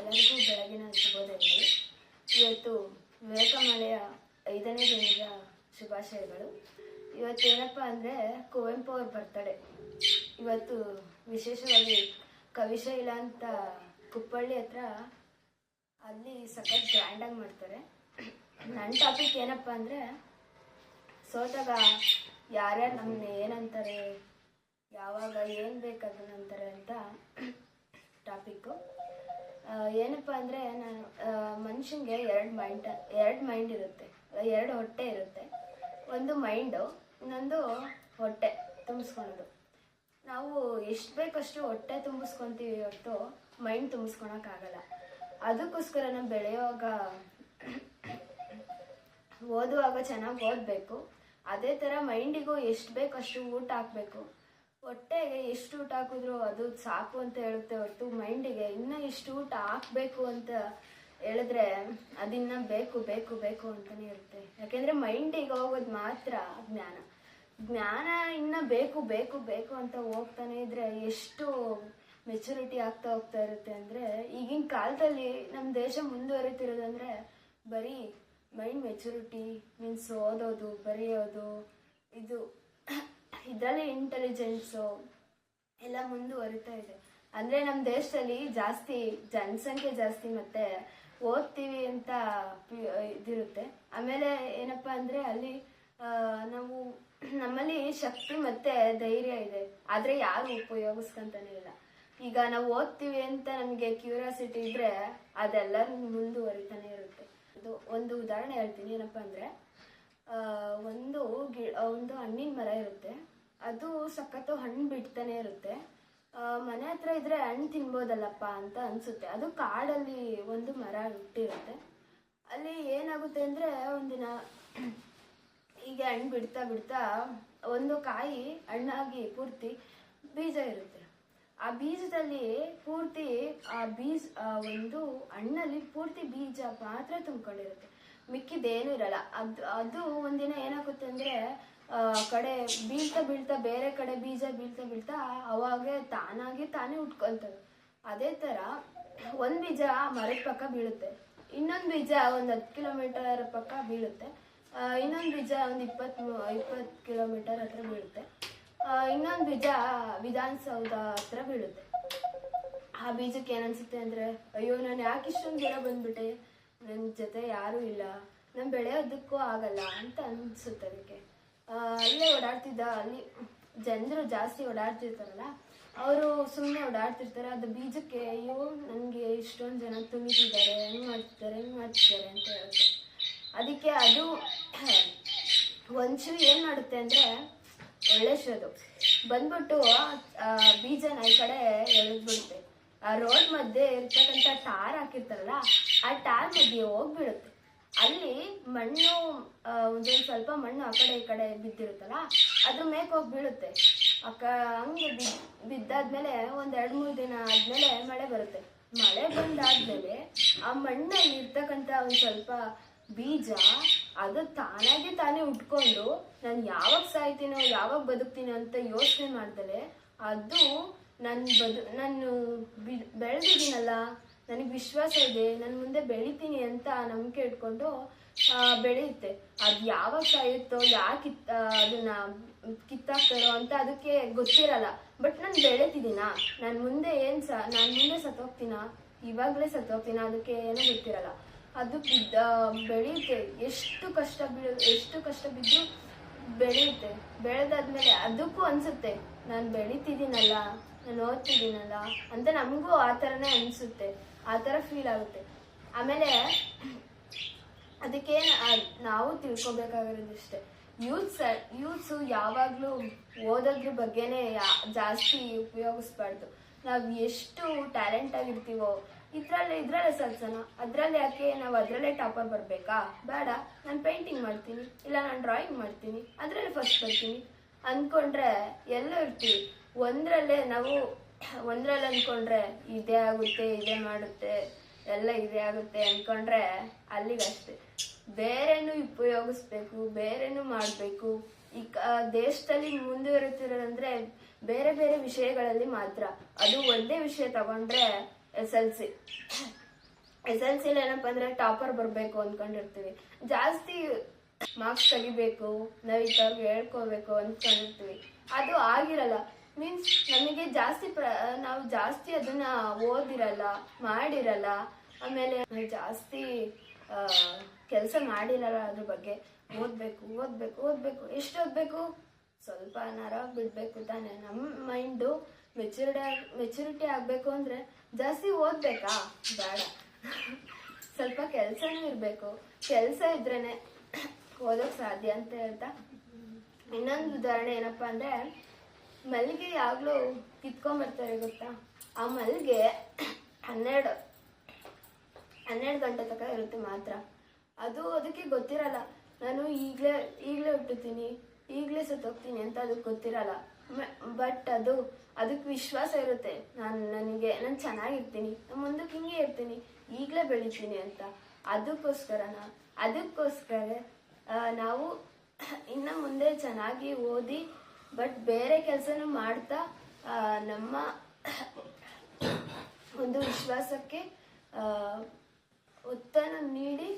ಎಲ್ಲರಿಗೂ ಬೆಳಗಿನ ಶುಭೋದಯಗಳು. ಇವತ್ತು ವಿವೇಕಮಾಲೆಯ ಐದನೇ ದಿನದ ಶುಭಾಶಯಗಳು. ಇವತ್ತು ಏನಪ್ಪ ಅಂದರೆ ಕುವೆಂಪು ಅವ್ರ ಬರ್ತಡೆ ಇವತ್ತು ವಿಶೇಷವಾಗಿ ಕವಿಶೈಲ ಅಂತ ಕುಪ್ಪಳ್ಳಿ ಹತ್ರ ಅಲ್ಲಿ ಸಖತ್ ಗ್ರ್ಯಾಂಡಾಗಿ ಮಾಡ್ತಾರೆ. ನನ್ನ ಟಾಪಿಕ್ ಏನಪ್ಪ ಅಂದರೆ ಸೋತಾಗ ಯಾರ್ಯಾರು ನಮ್ಮನ್ನ ಏನಂತಾರೆ, ಯಾವಾಗ ಏನು ಬೇಕು ಅದನ್ನ ಅಂತಾರೆ ಅಂತ ಟಾಪಿಕ್ಕು ಏನಪ್ಪ ಅಂದರೆ ನಾನು ಮನುಷ್ಯನಿಗೆ ಎರಡು ಮೈಂಡ್ ಎರಡು ಮೈಂಡ್ ಇರುತ್ತೆ. ಎರಡು ಹೊಟ್ಟೆ ಇರುತ್ತೆ. ಒಂದು ಮೈಂಡು ಇನ್ನೊಂದು ಹೊಟ್ಟೆ ತುಂಬಿಸ್ಕೊಳೋದು ನಾವು ಎಷ್ಟು ಬೇಕಷ್ಟು ಹೊಟ್ಟೆ ತುಂಬಿಸ್ಕೊಂತೀವಿ ಹೊರತು ಮೈಂಡ್ ತುಂಬಿಸ್ಕೊಳಕ್ಕಾಗಲ್ಲ. ಅದಕ್ಕೋಸ್ಕರ ನಾವು ಬೆಳೆಯುವಾಗ, ಓದುವಾಗ ಚೆನ್ನಾಗಿ ಓದಬೇಕು. ಅದೇ ಥರ ಮೈಂಡಿಗೂ ಎಷ್ಟು ಬೇಕಷ್ಟು ಊಟ ಹಾಕಬೇಕು. ಹೊಟ್ಟೆಗೆ ಎಷ್ಟು ಊಟ ಹಾಕಿದ್ರು ಅದು ಸಾಕು ಅಂತ ಹೇಳುತ್ತೆ ಹೊರತು ಮೈಂಡಿಗೆ ಇನ್ನ ಇಷ್ಟು ಊಟ ಹಾಕಬೇಕು ಅಂತ ಹೇಳಿದ್ರೆ ಅದಿನ್ನ ಬೇಕು ಬೇಕು ಬೇಕು ಅಂತಾನೆ ಇರುತ್ತೆ. ಯಾಕೆಂದ್ರೆ ಮೈಂಡಿಗೆ ಹೋಗೋದು ಮಾತ್ರ ಜ್ಞಾನ. ಜ್ಞಾನ ಇನ್ನ ಬೇಕು ಬೇಕು ಬೇಕು ಅಂತ ಹೋಗ್ತಾನೆ ಇದ್ರೆ ಎಷ್ಟು ಮೆಚುರಿಟಿ ಆಗ್ತಾ ಹೋಗ್ತಾ ಇರುತ್ತೆ ಅಂದ್ರೆ ಈಗಿನ ಕಾಲದಲ್ಲಿ ನಮ್ಮ ದೇಶ ಮುಂದುವರಿತಿರೋದಂದ್ರೆ ಬರೀ ಮೈಂಡ್ ಮೆಚುರಿಟಿ ಮೀನ್ಸ್ ಓದೋದು, ಬರೆಯೋದು, ಇದು. ಇದರಲ್ಲಿ ಇಂಟೆಲಿಜೆನ್ಸು ಎಲ್ಲ ಮುಂದುವರಿತಾ ಇದೆ. ಅಂದರೆ ನಮ್ಮ ದೇಶದಲ್ಲಿ ಜಾಸ್ತಿ ಜನಸಂಖ್ಯೆ ಜಾಸ್ತಿ ಮತ್ತೆ ಓದ್ತೀವಿ ಅಂತ ಇದಿರುತ್ತೆ. ಆಮೇಲೆ ಏನಪ್ಪ ಅಂದರೆ ಅಲ್ಲಿ ನಾವು ನಮ್ಮಲ್ಲಿ ಶಕ್ತಿ ಮತ್ತೆ ಧೈರ್ಯ ಇದೆ. ಆದರೆ ಯಾರು ಉಪಯೋಗಿಸ್ಕೊಂತಾನೆ ಇಲ್ಲ. ಈಗ ನಾವು ಓದ್ತೀವಿ ಅಂತ ನಮಗೆ ಕ್ಯೂರಿಯಾಸಿಟಿ ಇದ್ರೆ ಅದೆಲ್ಲರೂ ಮುಂದುವರಿತಾನೆ ಇರುತ್ತೆ. ಇದು ಒಂದು ಉದಾಹರಣೆ ಹೇಳ್ತೀನಿ ಏನಪ್ಪ ಅಂದರೆ ಒಂದು ಗಿ, ಒಂದು ಹಣ್ಣಿನ ಮರ ಇರುತ್ತೆ. ಅದು ಸಖತ್ತು ಹಣ್ಣು ಬಿಡ್ತಾನೆ ಇರುತ್ತೆ. ಮನೆ ಹತ್ರ ಇದ್ರೆ ಹಣ್ಣು ತಿನ್ಬೋದಲ್ಲಪ್ಪ ಅಂತ ಅನ್ಸುತ್ತೆ. ಅದು ಕಾಡಲ್ಲಿ ಒಂದು ಮರ ಹುಟ್ಟಿರುತ್ತೆ. ಅಲ್ಲಿ ಏನಾಗುತ್ತೆ ಅಂದರೆ ಒಂದಿನ ಹೀಗೆ ಹಣ್ಣು ಬಿಡ್ತಾ ಬಿಡ್ತಾ ಒಂದು ಕಾಯಿ ಹಣ್ಣಾಗಿ ಪೂರ್ತಿ ಬೀಜ ಇರುತ್ತೆ. ಆ ಬೀಜದಲ್ಲಿ ಪೂರ್ತಿ ಆ ಬೀಜ ಒಂದು ಹಣ್ಣಲ್ಲಿ ಪೂರ್ತಿ ಬೀಜ ಮಾತ್ರ ತುಂಬ್ಕೊಂಡಿರುತ್ತೆ. ಮಿಕ್ಕಿದೇನು ಇರಲ್ಲ. ಅದು ಅದು ಒಂದಿನ ಏನಾಗುತ್ತೆ ಅಂದ್ರೆ ಕಡೆ ಬೀಳ್ತಾ ಬೀಳ್ತಾ ಬೇರೆ ಕಡೆ ಬೀಜ ಬೀಳ್ತಾ ಬೀಳ್ತಾ ಅವಾಗೆ ತಾನಾಗಿ ತಾನೇ ಉಟ್ಕೊಳ್ತವೆ ಅದೇ ತರ ಒಂದು ಬೀಜ ಮರದ ಪಕ್ಕ ಬೀಳುತ್ತೆ. ಇನ್ನೊಂದು ಬೀಜ ಒಂದು ಹತ್ತು ಕಿಲೋಮೀಟರ್ ಪಕ್ಕ ಬೀಳುತ್ತೆ. ಇನ್ನೊಂದು ಬೀಜ ಒಂದು ಇಪ್ಪತ್ತು ಇಪ್ಪತ್ತು ಕಿಲೋಮೀಟರ್ ಹತ್ರ ಬೀಳುತ್ತೆ. ಇನ್ನೊಂದು ಬೀಜ ವಿಧಾನಸೌಧ ಹತ್ರ ಬೀಳುತ್ತೆ. ಆ ಬೀಜಕ್ಕೆ ಏನನ್ಸುತ್ತೆ ಅಂದ್ರೆ, ಅಯ್ಯೋ, ನಾನು ಯಾಕೆ ಇಷ್ಟೊಂದು ದೂರ ಬಂದ್ಬಿಟ್ಟೆ? ನನ್ನ ಜೊತೆ ಯಾರೂ ಇಲ್ಲ. ನಾನು ಬೆಳೆಯೋದಕ್ಕೂ ಆಗಲ್ಲ ಅಂತ ಅನಿಸುತ್ತೆ ಅದಕ್ಕೆ. ಅಲ್ಲೇ ಓಡಾಡ್ತಿದ್ದ, ಅಲ್ಲಿ ಜನರು ಜಾಸ್ತಿ ಓಡಾಡ್ತಿರ್ತಾರಲ್ಲ, ಅವರು ಸುಮ್ಮನೆ ಓಡಾಡ್ತಿರ್ತಾರೆ. ಅದು ಬೀಜಕ್ಕೆ, ಅಯ್ಯೋ, ನನಗೆ ಇಷ್ಟೊಂದು ಜನ ತುಂಬಿಟ್ಟಿದ್ದಾರೆ, ಹೆಂಗ್ ಮಾಡ್ತಿದ್ದಾರೆ ಹೆಂಗ್ ಮಾಡ್ತಿದ್ದಾರೆ ಅಂತ ಹೇಳ್ತಾರೆ. ಅದಕ್ಕೆ ಅದು ಒಂಚೂರು ಏನು ಮಾಡುತ್ತೆ ಅಂದರೆ, ಒಳ್ಳೆ ಶೋದು. ಬಂದ್ಬಿಟ್ಟು ಬೀಜನ ಈ ಕಡೆ ಎಳೆದ್ಬಿಡುತ್ತೆ. ಆ ರೋಡ್ ಮಧ್ಯೆ ಇರ್ತಕ್ಕಂಥ ಟಾರ್ ಹಾಕಿರ್ತಾರಲ್ಲ, ಆ ಟಾರ್ ಮಧ್ಯೆ ಹೋಗ್ಬಿಡುತ್ತೆ. ಅಲ್ಲಿ ಮಣ್ಣು ಒಂದೊಂದು ಸ್ವಲ್ಪ ಮಣ್ಣು ಆ ಕಡೆ ಈ ಕಡೆ ಬಿದ್ದಿರುತ್ತಲ್ಲ, ಅದ್ರ ಮೇಕ್ ಹೋಗಿ ಬೀಳುತ್ತೆ. ಅಕ್ಕ, ಹಂಗೆ ಬಿದ್, ಬಿದ್ದಾದ್ಮೇಲೆ ಒಂದು ಎರಡು ಮೂರು ದಿನ ಆದ್ಮೇಲೆ ಮಳೆ ಬರುತ್ತೆ. ಮಳೆ ಬಂದಾದ್ಮೇಲೆ ಆ ಮಣ್ಣಲ್ಲಿ ಇರ್ತಕ್ಕಂಥ ಒಂದು ಸ್ವಲ್ಪ ಬೀಜ, ಅದು ತಾನಾಗೆ ತಾನೇ ಉಟ್ಕೊಂಡು ನಾನು ಯಾವಾಗ ಸಾಯ್ತೀನೋ, ಯಾವಾಗ ಬದುಕ್ತೀನೋ ಅಂತ ಯೋಚನೆ ಮಾಡ್ದಲೆ, ಅದು ನನ್ನ ಬದು, ನಾನು ಬಿ, ಬೆಳೆದಿದ್ದೀನಲ್ಲ ನನಗೆ ವಿಶ್ವಾಸ ಇದೆ, ನಾನು ಮುಂದೆ ಬೆಳಿತೀನಿ ಅಂತ ನಂಬಿಕೆ ಇಟ್ಕೊಂಡು ಬೆಳೆಯುತ್ತೆ. ಅದು ಯಾವಾಗ ಸಾಯುತ್ತೋ ಯಾಕೆ ಕಿತ್ ಅದನ್ನ ಕಿತ್ತಾಕ್ತಾರೋ ಅಂತ ಅದಕ್ಕೆ ಗೊತ್ತಿರಲ್ಲ. ಬಟ್ ನಾನು ಬೆಳೆತಿದ್ದೀನಾ? ನಾನು ಮುಂದೆ ಏನು ಸ, ನಾನು ಮುಂದೆ ಸತ್ತೋಗ್ತೀನ? ಇವಾಗಲೇ ಸತ್ತೋಗ್ತೀನ? ಅದಕ್ಕೆ ಏನೂ ಗೊತ್ತಿರಲ್ಲ. ಅದು ಬೆಳೆಯುತ್ತೆ. ಎಷ್ಟು ಕಷ್ಟ ಬೀಳು ಎಷ್ಟು ಕಷ್ಟ ಬಿದ್ದು ಬೆಳೆಯುತ್ತೆ. ಬೆಳೆದಾದ್ಮೇಲೆ ಅದಕ್ಕೂ ಅನ್ಸುತ್ತೆ, ನಾನು ಬೆಳಿತಿದ್ದೀನಲ್ಲ, ನಾನು ಓದ್ತಿದ್ದೀನಲ್ಲ ಅಂತ ನಮಗೂ ಆ ಥರನೇ ಅನಿಸುತ್ತೆ. ಆ ಥರ ಫೀಲ್ ಆಗುತ್ತೆ. ಆಮೇಲೆ ಅದಕ್ಕೆ ನಾವು ತಿಳ್ಕೊಬೇಕಾಗಿರೋದು ತಿಳ್ಕೊಬೇಕಾಗಿರೋದಿಷ್ಟೇ ಯೂತ್ಸ್ ಯೂತ್ಸು ಯಾವಾಗಲೂ ಓದೋದ್ರ ಬಗ್ಗೆನೇ ಜಾಸ್ತಿ ಉಪಯೋಗಿಸ್ಬಾರ್ದು. ನಾವು ಎಷ್ಟು ಟ್ಯಾಲೆಂಟ್ ಆಗಿರ್ತೀವೋ, ಇದ್ರಲ್ಲಿ, ಇದ್ರಲ್ಲೇ ಸಲ್ಸೋಣ ಅದರಲ್ಲಿ ಯಾಕೆ ನಾವು ಅದರಲ್ಲೇ ಟಾಪರ್ ಬರಬೇಕಾ? ಬೇಡ, ನಾನು ಪೇಂಟಿಂಗ್ ಮಾಡ್ತೀನಿ, ಇಲ್ಲ ನಾನು ಡ್ರಾಯಿಂಗ್ ಮಾಡ್ತೀನಿ, ಅದರಲ್ಲೇ ಫಸ್ಟ್ ಬರ್ತೀನಿ. ಅಂದ್ಕೊಂಡ್ರೆ ಎಲ್ಲ ಇರ್ತೀವಿ. ಒಂದರಲ್ಲೇ ನಾವು ಒಂದರಲ್ಲಿ ಅಂದ್ಕೊಂಡ್ರೆ ಇದೇ ಆಗುತ್ತೆ, ಇದೇ ಮಾಡುತ್ತೆ, ಎಲ್ಲ ಇದೇ ಆಗುತ್ತೆ ಅಂದ್ಕೊಂಡ್ರೆ ಅಲ್ಲಿಗಷ್ಟೇ. ಬೇರೆನೂ ಉಪಯೋಗಿಸ್ಬೇಕು, ಬೇರೆನೂ ಮಾಡಬೇಕು. ಈ ದೇಶದಲ್ಲಿ ಮುಂದುವರಿತಿರೋದಂದ್ರೆ ಬೇರೆ ಬೇರೆ ವಿಷಯಗಳಲ್ಲಿ ಮಾತ್ರ. ಅದು ಒಂದೇ ವಿಷಯ ತಗೊಂಡ್ರೆ S L C. S L ಸಿಲಿ ಏನಪ್ಪ ಅಂದ್ರೆ ಟಾಪರ್ ಬರಬೇಕು ಅಂದ್ಕೊಂಡಿರ್ತೀವಿ ಜಾಸ್ತಿ ಮಾರ್ಕ್ಸ್ ತೆಗಿಬೇಕು ನಾವು ಈ ಹೇಳ್ಕೋಬೇಕು ಅಂದ್ಕೊಂಡಿರ್ತೀವಿ ಅದು ಆಗಿರಲ್ಲ. ಮೀನ್ಸ್ ನಮಗೆ ಜಾಸ್ತಿ ಪ್ರ, ನಾವು ಜಾಸ್ತಿ ಅದನ್ನ ಓದಿರಲ್ಲ, ಮಾಡಿರಲ್ಲ, ಆಮೇಲೆ ಜಾಸ್ತಿ ಕೆಲಸ ಮಾಡಿರಲ್ಲ ಅದ್ರ ಬಗ್ಗೆ, ಓದ್ಬೇಕು ಓದ್ಬೇಕು ಓದ್ಬೇಕು, ಎಷ್ಟು ಓದ್ಬೇಕು? ಸ್ವಲ್ಪ ನರ ಬಿಡ್ಬೇಕು ತಾನೆ. ನಮ್ಮ ಮೈಂಡು ಮೆಚುರಿಟಿ ಮೆಚುರಿಟಿ ಆಗಬೇಕು ಅಂದ್ರೆ ಜಾಸ್ತಿ ಓದ್ಬೇಕಾ? ಬೇಡ. ಸ್ವಲ್ಪ ಕೆಲಸನೂ ಇರಬೇಕು. ಕೆಲಸ ಇದ್ರೇನೆ ಓದೋಕ್ ಸಾಧ್ಯ ಅಂತ ಹೇಳ್ತಾ. ಇನ್ನೊಂದು ಉದಾಹರಣೆ ಏನಪ್ಪಾ ಅಂದ್ರೆ ಮಲ್ಲಿಗೆ ಯಾವಾಗಲೂ ಕಿತ್ಕೊಂಬರ್ತಾರೆ ಗೊತ್ತಾ? ಆ ಮಲ್ಲಿಗೆ ಹನ್ನೆರಡು ಹನ್ನೆರಡು ಗಂಟೆ ತನಕ ಇರುತ್ತೆ ಮಾತ್ರ. ಅದು ಅದಕ್ಕೆ ಗೊತ್ತಿರಲ್ಲ. ನಾನು ಈಗಲೇ ಈಗಲೇ ಹುಟ್ಟುತ್ತೀನಿ, ಈಗಲೇ ಸತ್ತೋಗ್ತೀನಿ ಅಂತ ಅದಕ್ಕೆ ಗೊತ್ತಿರಲ್ಲ. ಬಟ್ ಅದು, ಅದಕ್ಕೆ ವಿಶ್ವಾಸ ಇರುತ್ತೆ. ನಾನು, ನನಗೆ, ನಾನು ಚೆನ್ನಾಗಿರ್ತೀನಿ, ನಾನು ಮುಂದಕ್ಕೆ ಹಿಂಗೆ ಇರ್ತೀನಿ, ಈಗಲೇ ಬೆಳಿತೀನಿ ಅಂತ. ಅದಕ್ಕೋಸ್ಕರನ, ಅದಕ್ಕೋಸ್ಕರ ನಾವು ಇನ್ನು ಮುಂದೆ ಚೆನ್ನಾಗಿ ಓದಿ ಬಟ್ ಬೇರೆ ಕೆಲಸನೂ ಮಾಡ್ತಾ ನಮ್ಮ ಒಂದು ವಿಶ್ವಾಸಕ್ಕೆ ಒತ್ತನ್ನು ನೀಡಿ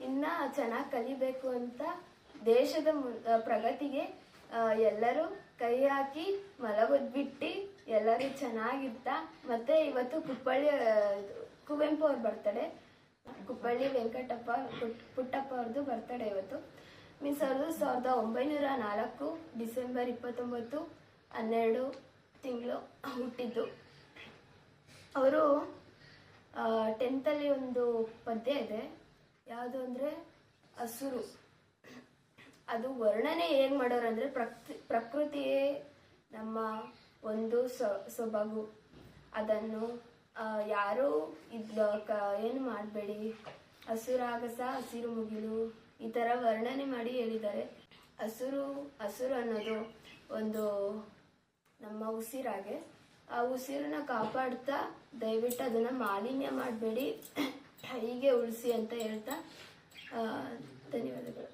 ಇನ್ನ ಚೆನ್ನಾಗಿ ಕಲಿಬೇಕು ಅಂತ ದೇಶದ ಪ್ರಗತಿಗೆ ಎಲ್ಲರೂ ಕೈ ಹಾಕಿ ಮಲಗದ್ಬಿಟ್ಟು ಎಲ್ಲರೂ ಚೆನ್ನಾಗಿರ್ತಾ ಮತ್ತೆ ಇವತ್ತು ಕುಪ್ಪಳ್ಳಿ ಕುವೆಂಪು ಅವ್ರು ಬರ್ತಾರೆ ಕುಪ್ಪಳ್ಳಿ ವೆಂಕಟಪ್ಪ ಪುಟ್- ಪುಟ್ಟಪ್ಪ ಅವ್ರದ್ದು ಬರ್ತಡೆ ಇವತ್ತು. ಮೀನ್ಸ್ ಅವ್ರದ್ದು ಸಾವಿರದ ಒಂಬೈನೂರ ನಾಲ್ಕು ಡಿಸೆಂಬರ್ ಇಪ್ಪತ್ತೊಂಬತ್ತು ಹನ್ನೆರಡು ತಿಂಗಳು ಹುಟ್ಟಿದ್ದು. ಅವರು ಟೆಂತಲ್ಲಿ ಒಂದು ಪದ್ಯ ಇದೆ. ಯಾವುದು ಅಂದರೆ ಹಸುರು ಅದು ವರ್ಣನೆ ಹೇಗೆ ಮಾಡೋರು ಅಂದರೆ ಪ್ರಕೃತಿ, ಪ್ರಕೃತಿಯೇ ನಮ್ಮ ಒಂದು ಸೊಬಗು. ಅದನ್ನು ಯಾರೂ ಇದು ಏನು ಮಾಡಬೇಡಿ. ಹಸುರಾಗಸ ಹಸಿರು ಮುಗಿಲು ಈ ಥರ ವರ್ಣನೆ ಮಾಡಿ ಹೇಳಿದ್ದಾರೆ. ಹಸುರು ಹಸುರು ಅನ್ನೋದು ಒಂದು ನಮ್ಮ ಉಸಿರಾಗೆ. ಆ ಉಸಿರನ್ನ ಕಾಪಾಡ್ತಾ ದಯವಿಟ್ಟು ಅದನ್ನು ಮಾಲಿನ್ಯ ಮಾಡಬೇಡಿ. ಹೀಗೆ ಉಳಿಸಿ ಅಂತ ಹೇಳ್ತಾ ಧನ್ಯವಾದಗಳು.